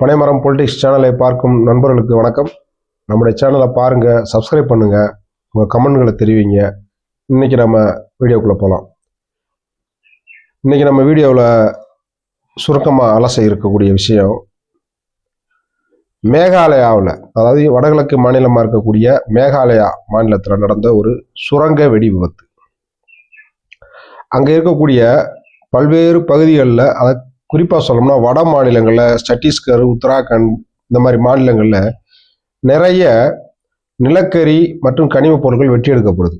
பனைமரம் பொலிட்டிக்ஸ் சேனலை பார்க்கும் நண்பர்களுக்கு வணக்கம். நம்முடைய சேனலை பாருங்க சப்ஸ்கிரைப் பண்ணுங்க உங்கள் கமெண்ட்களை தெரிவிங்க. இன்னைக்கு நம்ம வீடியோக்குள்ளே போகலாம் இன்னைக்கு நம்ம வீடியோவில் சுருக்கமாக அலச இருக்கக்கூடிய விஷயம் மேகாலயாவில் அதாவது வடகிழக்கு மாநிலமாக இருக்கக்கூடிய மேகாலயா மாநிலத்தில் நடந்த ஒரு சுரங்க வெடி விபத்து. அங்கே இருக்கக்கூடிய பல்வேறு பகுதிகளில் அதை குறிப்பாக சொல்லணும்னா வட மாநிலங்களில் சத்தீஸ்கர் உத்தராகண்ட் இந்த மாதிரி மாநிலங்களில் நிறைய நிலக்கரி மற்றும் கனிமப் பொருட்கள் வெட்டி எடுக்கப்படுது.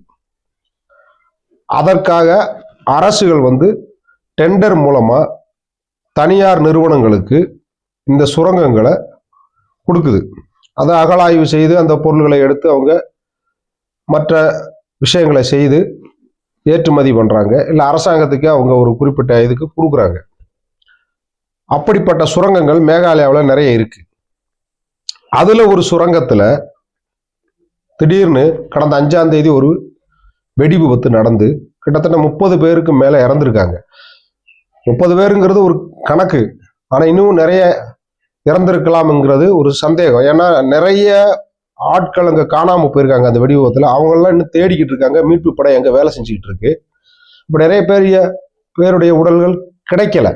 அதற்காக அரசுகள் வந்து டெண்டர் மூலமாக தனியார் நிறுவனங்களுக்கு இந்த சுரங்கங்களை கொடுக்குது. அதை அகலாய்வு செய்து அந்த பொருள்களை எடுத்து அவங்க மற்ற விஷயங்களை செய்து ஏற்றுமதி பண்ணுறாங்க இல்லை அரசாங்கத்துக்கு அவங்க ஒரு குறிப்பிட்ட இதுக்கு கொடுக்குறாங்க. அப்படிப்பட்ட சுரங்கங்கள் மேகாலயாவில் நிறைய இருக்கு. அதில் ஒரு சுரங்கத்தில் திடீர்னு கடந்த அஞ்சாம் தேதி ஒரு வெடி விபத்து நடந்து கிட்டத்தட்ட முப்பது பேருக்கு மேலே இறந்துருக்காங்க. முப்பது பேருங்கிறது ஒரு கணக்கு. ஆனால் இன்னும் நிறைய இறந்துருக்கலாம்ங்கிறது ஒரு சந்தேகம். ஏன்னா நிறைய ஆட்கள் அங்கே காணாமல் போயிருக்காங்க அந்த வெடி விபத்தில். அவங்கெல்லாம் இன்னும் தேடிக்கிட்டு இருக்காங்க. மீட்பு படை அங்கே வேலை செஞ்சுக்கிட்டு இருக்கு. இப்போ நிறைய பேர் பேருடைய உடல்கள் கிடைக்கல.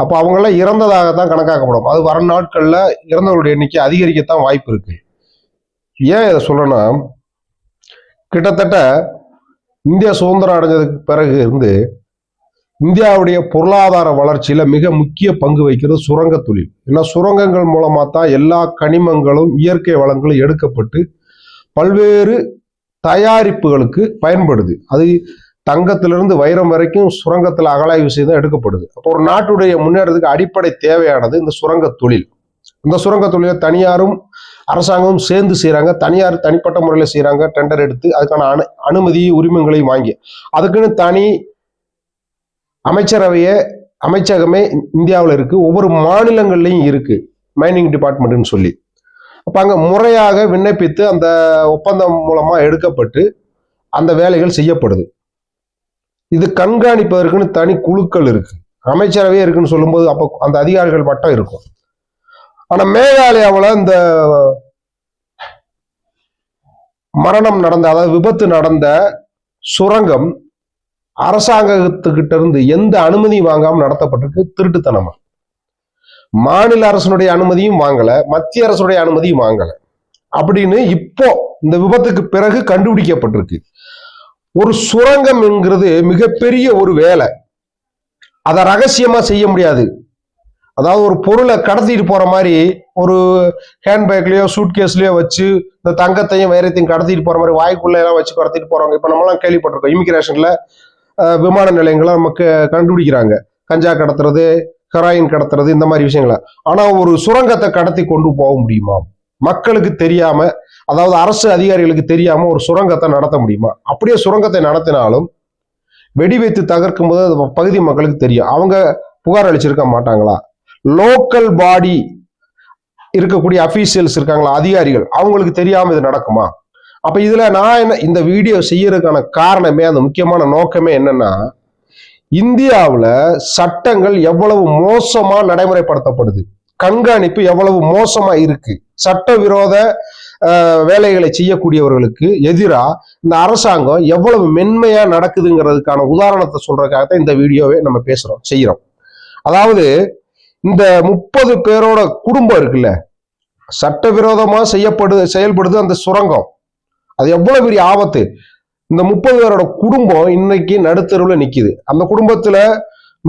அப்போ அவங்கெல்லாம் இறந்ததாக தான் கணக்காக்கப்படும். அது வர நாட்களில் இறந்தவர்களுடைய எண்ணிக்கை அதிகரிக்கத்தான் வாய்ப்பு இருக்கு. ஏன் இதை சொல்லணும்னா கிட்டத்தட்ட இந்தியா சுதந்திரம் அடைஞ்சதுக்கு பிறகு இருந்து இந்தியாவுடைய பொருளாதார வளர்ச்சியில மிக முக்கிய பங்கு வகிக்கிறது சுரங்க தொழில். ஏன்னா சுரங்கங்கள் மூலமா தான் எல்லா கனிமங்களும் இயற்கை வளங்களும் எடுக்கப்பட்டு பல்வேறு தயாரிப்புகளுக்கு பயன்படுது. அது தங்கத்திலிருந்து வைரம் வரைக்கும் சுரங்கத்தில் அகலாய்வு செய்து எடுக்கப்படுது. அப்போ ஒரு நாட்டுடைய முன்னேறதுக்கு அடிப்படை தேவையானது இந்த சுரங்க தொழில். இந்த சுரங்க தொழிலை தனியாரும் அரசாங்கமும் சேர்ந்து செய்கிறாங்க தனியார் தனிப்பட்ட முறையில் செய்கிறாங்க டெண்டர் எடுத்து அதுக்கான அனு அனுமதி உரிமங்களையும் வாங்கி. அதுக்குன்னு தனி அமைச்சரவையே அமைச்சகமே இந்தியாவில் இருக்குது ஒவ்வொரு மாநிலங்கள்லையும் இருக்குது மைனிங் டிபார்ட்மெண்ட்னு சொல்லி. அப்போ அங்கே முறையாக விண்ணப்பித்து அந்த ஒப்பந்தம் மூலமாக எடுக்கப்பட்டு அந்த வேலைகள் செய்யப்படுது. இது கண்காணிப்பதற்குன்னு தனி குழுக்கள் இருக்கு. அமைச்சரவே இருக்குன்னு சொல்லும்போது அப்போ அந்த அதிகாரிகள் மட்டும் இருக்கும். ஆனா மேகாலயாவில் இந்த மரணம் நடந்த அதாவது விபத்து நடந்த சுரங்கம் அரசாங்கத்துக்கிட்ட இருந்து எந்த அனுமதியும் வாங்காமல் நடத்தப்பட்டிருக்கு. திருட்டுத்தனமா. மாநில அரசனுடைய அனுமதியும் வாங்கல மத்திய அரசுடைய அனுமதியும் வாங்கல. அப்படின்னு இப்போ இந்த விபத்துக்கு பிறகு கண்டுபிடிக்கப்பட்டிருக்கு. ஒரு சுரங்கம் என்கிறது மிகப்பெரிய ஒரு வேலை. அதை ரகசியமாக செய்ய முடியாது. அதாவது ஒரு பொருளை கடத்திட்டு போகிற மாதிரி ஒரு ஹேண்ட்பேக்லேயோ சூட்கேஸ்லேயோ வச்சு இந்த தங்கத்தையும் வைரத்தையும் கடத்திட்டு போகிற மாதிரி வாய்க்குள்ள எல்லாம் வச்சு கடத்திட்டு போகிறவங்க இப்போ நம்மலாம் கேள்விப்பட்டிருக்கோம். இமிக்ரேஷனில் விமான நிலையங்களை நமக்கு கண்டுபிடிக்கிறாங்க. கஞ்சா கடத்துறது ஹெராயின் கடத்துறது இந்த மாதிரி விஷயங்களை. ஆனால் ஒரு சுரங்கத்தை கடத்தி கொண்டு போக முடியுமா? மக்களுக்கு தெரியாமல் அதாவது அரசு அதிகாரிகளுக்கு தெரியாம ஒரு சுரங்கத்தை நடத்த முடியுமா? அப்படியே சுரங்கத்தை நடத்தினாலும் வெடி வைத்து தகர்க்கும் போது அது பகுதி மக்களுக்கு தெரியும். அவங்க புகார் அளிச்சிருக்க மாட்டாங்களா? லோக்கல் பாடி இருக்கக்கூடிய அபிஷியல்ஸ் இருக்காங்களா? அதிகாரிகள் அவங்களுக்கு தெரியாம இது நடக்குமா? அப்ப இதுல நான் என்ன இந்த வீடியோ செய்யறதுக்கான காரணமே அந்த முக்கியமான நோக்கமே என்னன்னா இந்தியாவுல சட்டங்கள் எவ்வளவு மோசமா நடைமுறைப்படுத்தப்படுது. கண்காணிப்பு எவ்வளவு மோசமா இருக்கு. சட்டவிரோத வேலைகளை செய்யக்கூடியவர்களுக்கு எதிராக இந்த அரசாங்கம் எவ்வளவு மென்மையா நடக்குதுங்கிறதுக்கான உதாரணத்தை சொல்றதுக்காகத்தான் இந்த வீடியோவை நம்ம பேசுறோம் செய்யறோம். அதாவது இந்த முப்பது பேரோட குடும்பம் இருக்குல்ல சட்டவிரோதமா செய்யப்படு செயல்படுது அந்த சுரங்கம். அது எவ்வளவு பெரிய ஆபத்து. இந்த முப்பது பேரோட குடும்பம் இன்னைக்கு நடுத்தருவில் நிக்குது. அந்த குடும்பத்துல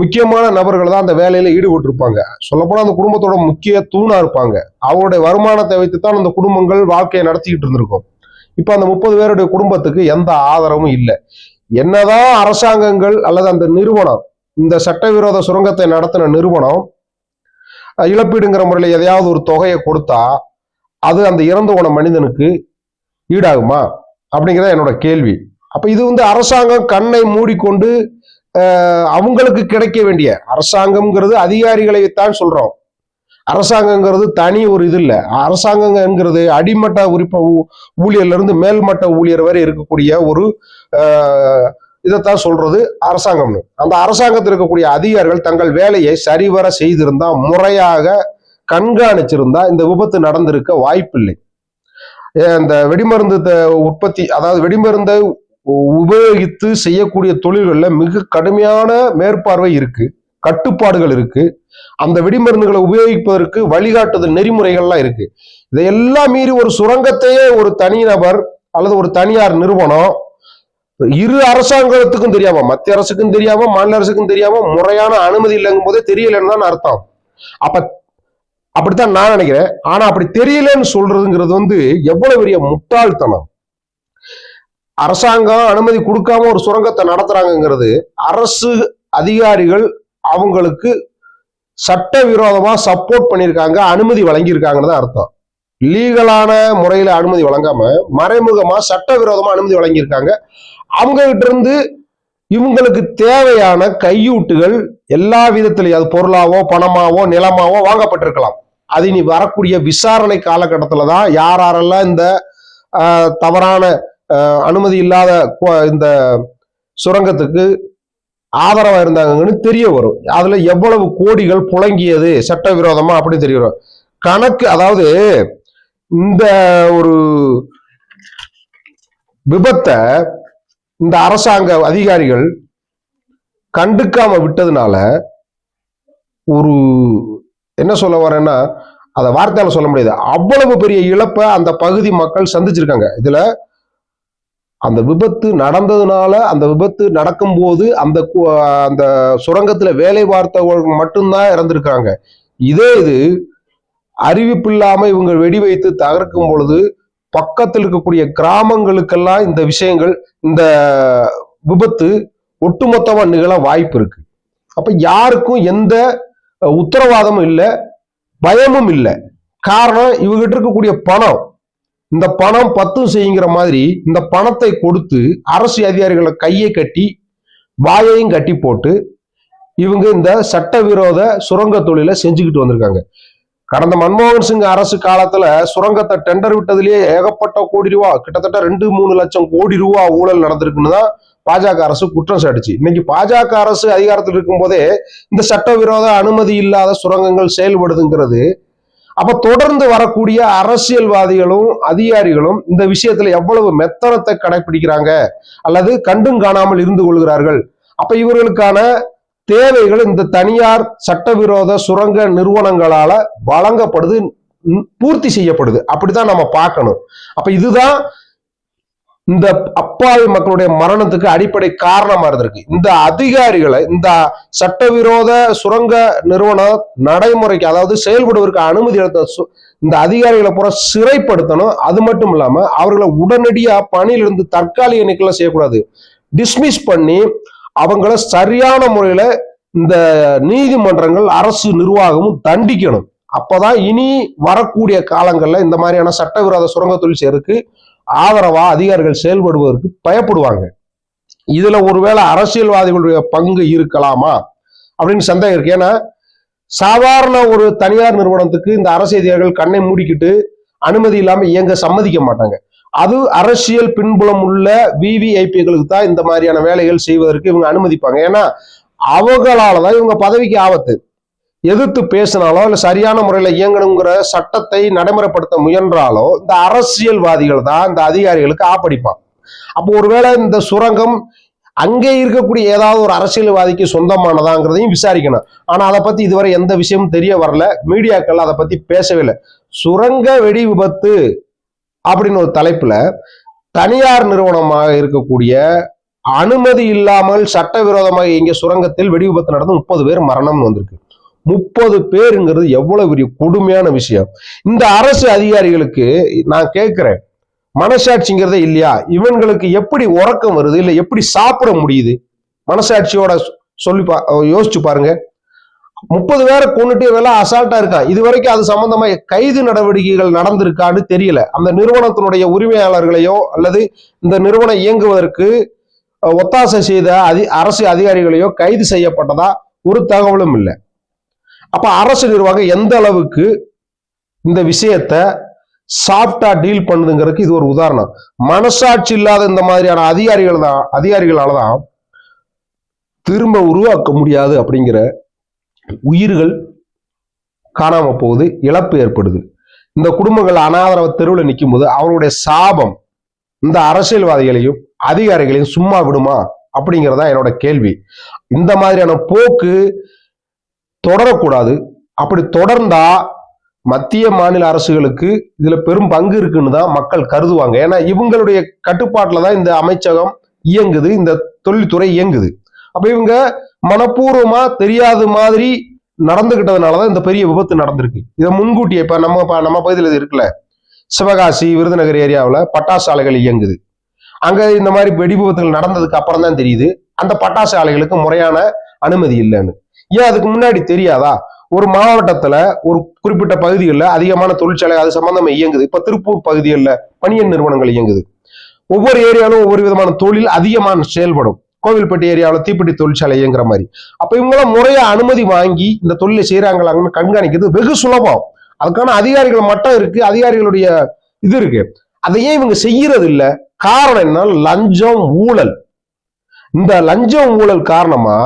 முக்கியமான நபர்கள் தான் அந்த வேலையில ஈடுபட்டிருப்பாங்க. சொல்லப்போனா அந்த குடும்பத்தோட முக்கிய தூணா இருப்பாங்க. அவங்களுடைய வருமானத்தை வைத்து தான் அந்த குடும்பங்கள் வாழ்க்கையை நடத்திக்கிட்டு இருந்திருக்கும். இப்ப அந்த முப்பது பேருடைய குடும்பத்துக்கு எந்த ஆதரவும் இல்லை. என்னதான் அரசாங்கங்கள் அல்லது அந்த நிறுவனம் இந்த சட்டவிரோத சுரங்கத்தை நடத்தின நிறுவனம் இழப்பீடுங்கிற முறையில் எதையாவது ஒரு தொகையை கொடுத்தா அது அந்த இறந்து போன மனிதனுக்கு ஈடாகுமா? அப்படிங்கிறத என்னோட கேள்வி. அப்ப இது வந்து அரசாங்கம் கண்ணை மூடிக்கொண்டு அவங்களுக்கு கிடைக்க வேண்டிய அரசாங்கம்ங்கிறது அதிகாரிகளைத்தான் சொல்றோம். அரசாங்கங்கிறது தனி ஒரு இது இல்லை. அரசாங்கங்கிறது அடிமட்ட உறுப்ப ஊழியர்ல இருந்து மேல்மட்ட ஊழியர் வரை இருக்கக்கூடிய ஒரு இதைத்தான் சொல்றது அரசாங்கம்னு. அந்த அரசாங்கத்தில் இருக்கக்கூடிய அதிகாரிகள் தங்கள் வேலையை சரிவர செய்திருந்தா முறையாக கண்காணிச்சிருந்தா இந்த விபத்து நடந்திருக்க வாய்ப்பில்லை. இந்த வெடிமருந்து த- உற்பத்தி அதாவது வெடிமருந்தை உபயோகித்து செய்யக்கூடிய தொழில்களில் மிக கடுமையான மேற்பார்வை இருக்கு கட்டுப்பாடுகள் இருக்கு. அந்த வெடிமருந்துகளை உபயோகிப்பதற்கு வழிகாட்டுதல் நெறிமுறைகள்லாம் இருக்கு. இதையெல்லாம் மீறி ஒரு சுரங்கத்தையே ஒரு தனிநபர் அல்லது ஒரு தனியார் நிறுவனம் இரு அரசாங்கத்துக்கும் தெரியாம மத்திய அரசுக்கும் தெரியாம மாநில அரசுக்கும் தெரியாம முறையான அனுமதி இல்லைங்கும் போதே தெரியலன்னு தான் அர்த்தம். அப்ப அப்படித்தான் நான் நினைக்கிறேன். ஆனா அப்படி தெரியலன்னு சொல்றதுங்கிறது வந்து எவ்வளவு பெரிய முட்டாள்தனம். அரசாங்கம் அனுமதி கொடுக்காம ஒரு சுரங்கத்தை நடத்துறாங்கங்கிறது அரசு அதிகாரிகள் அவங்களுக்கு சட்டவிரோதமா சப்போர்ட் பண்ணியிருக்காங்க அனுமதி வழங்கியிருக்காங்கன்னு தான் அர்த்தம். லீகலான முறையில அனுமதி வழங்காம மறைமுகமா சட்டவிரோதமா அனுமதி வழங்கியிருக்காங்க. அவங்க கிட்ட இருந்து இவங்களுக்கு தேவையான கையூட்டுகள் எல்லா விதத்திலையும் அது பொருளாவோ பணமாவோ நிலமாவோ வாங்கப்பட்டிருக்கலாம். அது இனி வரக்கூடிய விசாரணை காலகட்டத்தில் தான் யார் யாரெல்லாம் இந்த தவறான அனுமதி இல்லாத இந்த சுரங்கத்துக்கு ஆதரவா இருந்தாங்கன்னு தெரிய வரும். அதுல எவ்வளவு கோடிகள் புழங்கியது சட்டவிரோதமா அப்படி தெரிய வரும். கணக்கு அதாவது இந்த ஒரு விபத்தை இந்த அரசாங்க அதிகாரிகள் கண்டுக்காம விட்டதுனால ஒரு என்ன சொல்ல வரேன்னா அதை வார்த்தையால சொல்ல முடியாது. அவ்வளவு பெரிய இழப்பை அந்த பகுதி மக்கள் சந்திச்சிருக்காங்க. இதுல அந்த விபத்து நடந்ததுனால அந்த விபத்து நடக்கும்போது அந்த அந்த சுரங்கத்தில் வேலை பார்த்தவங்க மட்டும்தான் இறந்துருக்காங்க இதே இது அறிவிப்பு இல்லாமல் இவங்க வெடி வைத்து தகர்க்கும் பொழுது பக்கத்தில் இருக்கக்கூடிய கிராமங்களுக்கெல்லாம் இந்த விஷயங்கள் இந்த விபத்து ஒட்டுமொத்தமாக நிகழ வாய்ப்பு இருக்கு. அப்போ யாருக்கும் எந்த உத்தரவாதமும் இல்லை பயமும் இல்லை. காரணம் இவங்ககிட்ட இருக்கக்கூடிய பணம். இந்த பணம் பத்து செய்யுங்கிற மாதிரி இந்த பணத்தை கொடுத்து அரசு அதிகாரிகளை கையை கட்டி வாயையும் கட்டி போட்டு இவங்க இந்த சட்டவிரோத சுரங்க தொழிலை செஞ்சுக்கிட்டு வந்திருக்காங்க. கடந்த மன்மோகன் சிங் அரசு காலத்துல சுரங்கத்தை டெண்டர் விட்டதுலயே ஏகப்பட்ட கோடி ரூபா கிட்டத்தட்ட ரெண்டு மூணு லட்சம் கோடி ரூபா ஊழல் நடந்திருக்குன்னு தான் பாஜக அரசு குற்றம் சாட்டுச்சு. இன்னைக்கு பாஜக அரசு அதிகாரத்தில் இருக்கும்போதே இந்த சட்டவிரோத அனுமதி இல்லாத சுரங்கங்கள் செயல்படுதுங்கிறது அப்ப தொடர்ந்து வரக்கூடிய அரசியல்வாதிகளும் அதிகாரிகளும் இந்த விஷயத்துல எவ்வளவு மெத்தனத்தை கடைபிடிக்கிறாங்க அல்லது கண்டும் காணாமல் இருந்து கொள்கிறார்கள்? அப்ப இவர்களுக்கான தேவைகள் இந்த தனியார் சட்டவிரோத சுரங்க நிறுவனங்களால வழங்கப்படுது பூர்த்தி செய்யப்படுது. அப்படித்தான் நம்ம பார்க்கணும். அப்ப இதுதான் இந்த அப்பாவி மக்களுடைய மரணத்துக்கு அடிப்படை காரணமா இருந்திருக்கு. இந்த அதிகாரிகளை இந்த சட்டவிரோத சுரங்க நிறுவனம் நடைமுறைக்கு அதாவது செயல்படுவதற்கு அனுமதி அளித்த இந்த அதிகாரிகளை பூரா சிறைப்படுத்தணும். அது மட்டும் இல்லாம அவர்களை உடனடியா பணியிலிருந்து தற்காலிக நீக்கலாம் செய்யக்கூடாது. டிஸ்மிஸ் பண்ணி அவங்கள சரியான முறையில இந்த நீதிமன்றங்கள் அரசு நிர்வாகமும் தண்டிக்கணும். அப்பதான் இனி வரக்கூடிய காலங்கள்ல இந்த மாதிரியான சட்டவிரோத சுரங்க தொழில் செய்யறதுக்கு ஆதரவா அதிகாரிகள் செயல்படுவதற்கு பயப்படுவாங்க. இதுல ஒருவேளை அரசியல்வாதிகளுடைய பங்கு இருக்கலாமா? அப்படின்னு சந்தேகம் இருக்கு. ஏன்னா சாதாரண ஒரு தனியார் நிறுவனத்துக்கு இந்த அரசு அதிகாரிகள் கண்ணை மூடிக்கிட்டு அனுமதி இல்லாம இயங்க சம்மதிக்க மாட்டாங்க. அது அரசியல் பின்புலம் உள்ள விவிஐபிகளுக்கு தான் இந்த மாதிரியான வேலைகள் செய்வதற்கு இவங்க அனுமதிப்பாங்க. ஏன்னா அவங்களாலதான் இவங்க பதவிக்கு ஆபத்து. எதிர்த்து பேசினாலோ இல்ல சரியான முறையில இயங்கணுங்கிற சட்டத்தை நடைமுறைப்படுத்த முயன்றாலோ இந்த அரசியல்வாதிகள் தான் இந்த அதிகாரிகளுக்கு ஆப்படிப்பான் அப்போ ஒருவேளை இந்த சுரங்கம் அங்கே இருக்கக்கூடிய ஏதாவது ஒரு அரசியல்வாதிக்கு சொந்தமானதாங்கிறதையும் விசாரிக்கணும். ஆனா அதை பத்தி இதுவரை எந்த விஷயமும் தெரிய வரல. மீடியாக்கள் அதை பத்தி பேசவே இல்லை. சுரங்க வெடி விபத்து அப்படின்னு ஒரு தலைப்புல தனியார் நிறுவனமாக இருக்கக்கூடிய அனுமதி இல்லாமல் சட்டவிரோதமாக இங்கே சுரங்கத்தில் வெடி விபத்து நடந்து முப்பது பேர் மரணம்னு வந்திருக்கு. முப்பது பேருங்கிறது எவ்வளவு பெரிய கொடுமையான விஷயம். இந்த அரசு அதிகாரிகளுக்கு நான் கேட்கிறேன் மனசாட்சிங்கிறதே இல்லையா? இவங்களுக்கு எப்படி உறக்கம் வருது? இல்லை எப்படி சாப்பிட முடியுது? மனசாட்சியோட சொல்லி பா யோசிச்சு பாருங்க. முப்பது பேரை கொண்டுட்டு இதெல்லாம் அசால்ட்டா இருக்கான். இது வரைக்கும் அது சம்பந்தமா கைது நடவடிக்கைகள் நடந்திருக்கான்னு தெரியல. அந்த நிறுவனத்தினுடைய உரிமையாளர்களையோ அல்லது இந்த நிறுவனம் இயங்குவதற்கு ஒத்தாசை செய்த அதி அரசு அதிகாரிகளையோ கைது செய்யப்பட்டதா? ஒரு தகவலும் இல்லை. அப்ப அரசு நிர்வாகம் எந்த அளவுக்கு இந்த விஷயத்த சாஃப்டா டீல் பண்ணுதுங்கிறதுக்கு இது ஒரு உதாரணம். மனசாட்சி இல்லாத இந்த மாதிரியான அதிகாரிகள் தான் அதிகாரிகளால தான் திரும்ப உருவாக்க முடியாது அப்படிங்கிற உயிர்கள் காணாம போகுது இழப்பு ஏற்படுது. இந்த குடும்பங்கள் அனாதரவ தெருவில் நிற்கும் போது அவருடைய சாபம் இந்த அரசியல்வாதிகளையும் அதிகாரிகளையும் சும்மா விடுமா அப்படிங்கிறதா என்னோட கேள்வி. இந்த மாதிரியான போக்கு தொடரக்கூடாது. அப்படி தொடர்ந்தா மத்திய மாநில அரசுகளுக்கு இதுல பெரும் பங்கு இருக்குன்னு தான் மக்கள் கருதுவாங்க. ஏன்னா இவங்களுடைய கட்டுப்பாட்டில் தான் இந்த அமைச்சகம் இயங்குது இந்த தொழில்துறை இயங்குது. அப்ப இவங்க மனப்பூர்வமா தெரியாத மாதிரி நடந்துகிட்டதுனாலதான் இந்த பெரிய விபத்து நடந்திருக்கு. இதை முன்கூட்டியே இப்ப நம்ம நம்ம பகுதியில் இது இருக்குல்ல? சிவகாசி விருதுநகர் ஏரியாவில் பட்டாசு ஆலைகள் இயங்குது. அங்க இந்த மாதிரி வெடி விபத்துகள் நடந்ததுக்கு அப்புறம் தான் தெரியுது. அந்த பட்டாசு ஆலைகளுக்கு முறையான அனுமதி இல்லைன்னு. ஏன் அதுக்கு முன்னாடி தெரியாதா? ஒரு மாவட்டத்துல ஒரு குறிப்பிட்ட பகுதிகளில் அதிகமான தொழிற்சாலை அது சம்பந்தமா இயங்குது. இப்ப திருப்பூர் பகுதிகளில் பணியன் நிறுவனங்கள் இயங்குது. ஒவ்வொரு ஏரியாலும் ஒவ்வொரு விதமான தொழில் அதிகமான செயல்படும். கோவில்பட்டி ஏரியாவில் தீப்பெட்டி தொழிற்சாலை இயங்குற மாதிரி. அப்ப இவங்களாம் முறையா அனுமதி வாங்கி இந்த தொழிலை செய்யறாங்களாங்கன்னு கண்காணிக்கிறது வெகு சுலபம். அதுக்கான அதிகாரிகள் மட்டும் இருக்கு அதிகாரிகளுடைய இது இருக்கு. அதையே இவங்க செய்யறது இல்ல? காரணம் என்ன லஞ்சம் ஊழல். இந்த லஞ்சம் ஊழல் காரணமா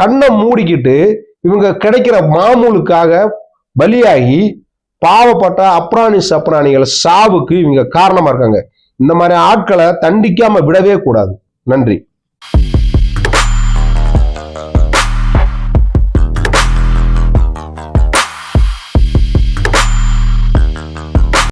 கண்ணை மூடிக்கிட்டு இவங்க கிடைக்கிற மாமூலுக்காக பலியாகி பாவப்பட்ட அப்ராணி சப்ராணிகள் சாவுக்கு இவங்க காரணமா இருக்காங்க. இந்த மாதிரி ஆட்களை தண்டிக்காம விடவே கூடாது. நன்றி.